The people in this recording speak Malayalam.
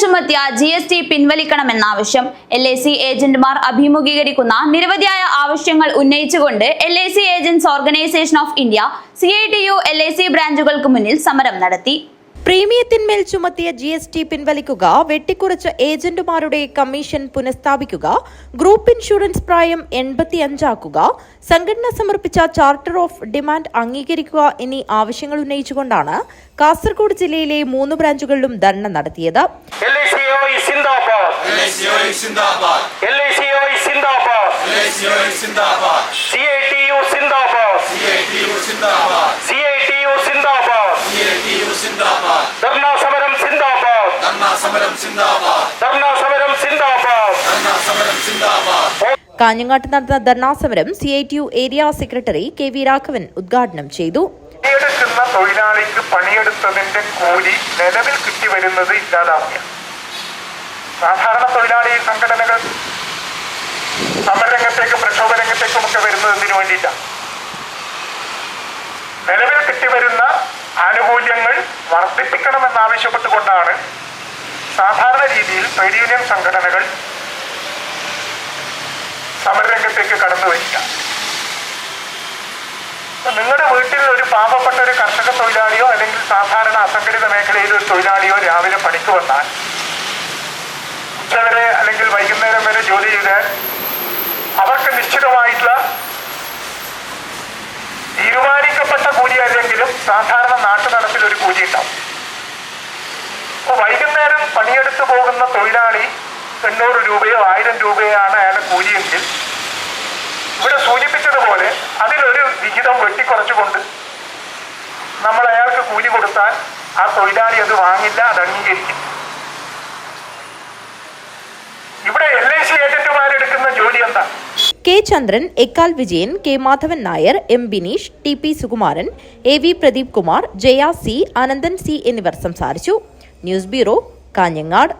ചുമത്തിയ ജി എസ് ടി പിൻവലിക്കണമെന്ന ആവശ്യം എൽ ഐ സി ഏജന്റുമാർ അഭിമുഖീകരിക്കുന്ന നിരവധിയായ ആവശ്യങ്ങൾ ഉന്നയിച്ചുകൊണ്ട് L I C agents organisation of India C I T U L I C ബ്രാഞ്ചുകൾക്ക് മുന്നിൽ സമരം നടത്തി. പ്രീമിയത്തിന്മേൽ ചുമത്തിയ ജി എസ് ടി പിൻവലിക്കുക വെട്ടിക്കുറച്ച ഏജന്റുമാരുടെ കമ്മീഷൻ പുനഃസ്ഥാപിക്കുക ഗ്രൂപ്പ് ഇൻഷുറൻസ് പ്രായം എൺപത്തിയഞ്ചാക്കുക സംഘടന സമർപ്പിച്ച ചാർട്ടർ ഓഫ് ഡിമാൻഡ് അംഗീകരിക്കുക എന്നീ ആവശ്യങ്ങൾ ഉന്നയിച്ചുകൊണ്ടാണ് കാസർഗോഡ് ജില്ലയിലെ മൂന്ന് ബ്രാഞ്ചുകളിലും ധർണ നടത്തിയത്. സിന്ദാബാദ് LACOE Sindabad. L I C O Zindabad LACOE Sindabad. C I T U Zindabad CITU Sindabad. C I T U Zindabad CITU Sindabad. ധർണാ സമരം സിന്ദാബാദ് ധർണാ സമരം സിന്ദാബാദ് ധർണാ സമരം സിന്ദാബാദ് ധർണാ സമരം സിന്ദാബാദ് കാഞ്ഞങ്ങാട്ട് നടന്ന ധർണാ സമരം C I T U area secretary K V Raghavan ഉദ്ഘാടനം ചെയ്തു. പണിയെടുക്കുന്ന തൊഴിലാളിക്ക് പണിയെടുത്തതിന്റെ കൂലി നിലവിൽ കിട്ടി വരുന്നത് സാധാരണ തൊഴിലാളി സംഘടനകൾ സമരരംഗത്തേക്കും പ്രക്ഷോഭ രംഗത്തേക്കും ഒക്കെ വരുന്നത് എന്തിനു വേണ്ടിയിട്ടാണ് നിലവിൽ കിട്ടിവരുന്ന ആനുകൂല്യങ്ങൾ വർദ്ധിപ്പിക്കണമെന്നാവശ്യപ്പെട്ടുകൊണ്ടാണ് സാധാരണ രീതിയിൽ ട്രേഡ് യൂണിയൻ സംഘടനകൾ സമരരംഗത്തേക്ക് കടന്നു വരിക. നിങ്ങളുടെ വീട്ടിൽ ഒരു പാവപ്പെട്ട ഒരു കർഷക തൊഴിലാളിയോ അല്ലെങ്കിൽ സാധാരണ അസംഘടിത മേഖലയിൽ ഒരു തൊഴിലാളിയോ രാവിലെ പണിക്ക് വന്നാൽ ഉച്ചവരെ അല്ലെങ്കിൽ വൈകുന്നേരം വരെ ജോലി ചെയ്ത് അവർക്ക് നിശ്ചിതമായിട്ടുള്ള തീരുമാനിക്കപ്പെട്ട കൂലി അല്ലെങ്കിലും സാധാരണ നാട്ടു നടപ്പിൽ ഒരു കൂലി ഉണ്ടാവും. അപ്പൊ വൈകുന്നേരം പണിയെടുത്തു പോകുന്ന തൊഴിലാളി എണ്ണൂറ് രൂപയോ ആയിരം രൂപയാണ് അയാളുടെ കൂലിയെങ്കിൽ. ഇവിടെ സൂചിപ്പിച്ചതുപോലെ അതിലൊരു വിഹിതം വെട്ടിക്കുറച്ചുകൊണ്ട് നമ്മൾ അയാൾക്ക് കൂലി കൊടുത്താൽ ആ തൊഴിലാളി അത് വാങ്ങില്ല അത് അംഗീകരിക്കും ഇവിടെ എൽ ഐ സി ഏജന്റുമാരെടുക്കുന്ന ജോലി എന്താ? K Chandran എക്കാൽ Vijayan K Madhavan Nair M Bineesh T P Sukumaran A V Pradeep Kumar Jaya C Ananthan C എന്നിവർ സംസാരിച്ചു. News bureau Kanhangad.